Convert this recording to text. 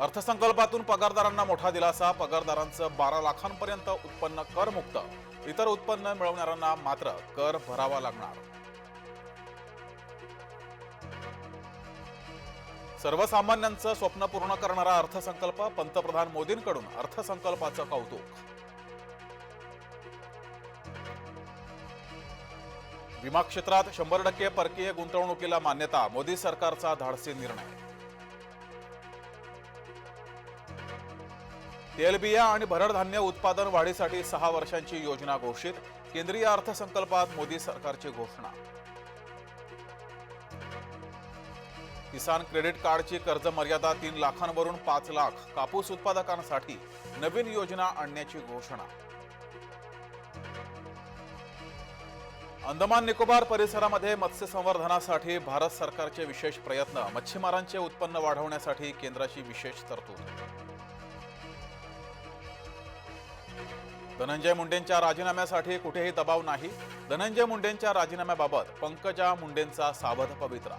अर्थसंकल्पातून पगारदारांना मोठा दिलासा. पगारदारांचं बारा लाखांपर्यंत उत्पन्न करमुक्त. इतर उत्पन्न मिळवणाऱ्यांना मात्र कर भरावा लागणार. सर्वसामान्यांचं स्वप्न पूर्ण करणारा अर्थसंकल्प पंतप्रधान मोदींकडून. अर्थसंकल्पाचं कौतुक. विमा क्षेत्रात शंभर टक्के परकीय गुंतवणुकीला मान्यता. मोदी सरकारचा धाडसी निर्णय. तेलबिया आणि भरड धान्य उत्पादन वाढीसाठी सहा वर्षांची योजना घोषित केंद्रीय अर्थसंकल्पात मोदी सरकारची घोषणा. किसान क्रेडिट कार्डची कर्ज मर्यादा तीन लाखांवरून पाच लाख कापूस उत्पादकांसाठी नवीन योजना आणण्याची घोषणा. अंदमान निकोबार परिसरामध्ये मत्स्य संवर्धनासाठी भारत सरकारचे विशेष प्रयत्न मच्छीमारांचे उत्पन्न वाढवण्यासाठी केंद्राची विशेष तरतूद. धनंजय मुंडेंच्या राजीनाम्यासाठी कुठेही दबाव नाही. धनंजय मुंडेंच्या राजीनाम्याबाबत पंकजा मुंडेंचा सावध पवित्रा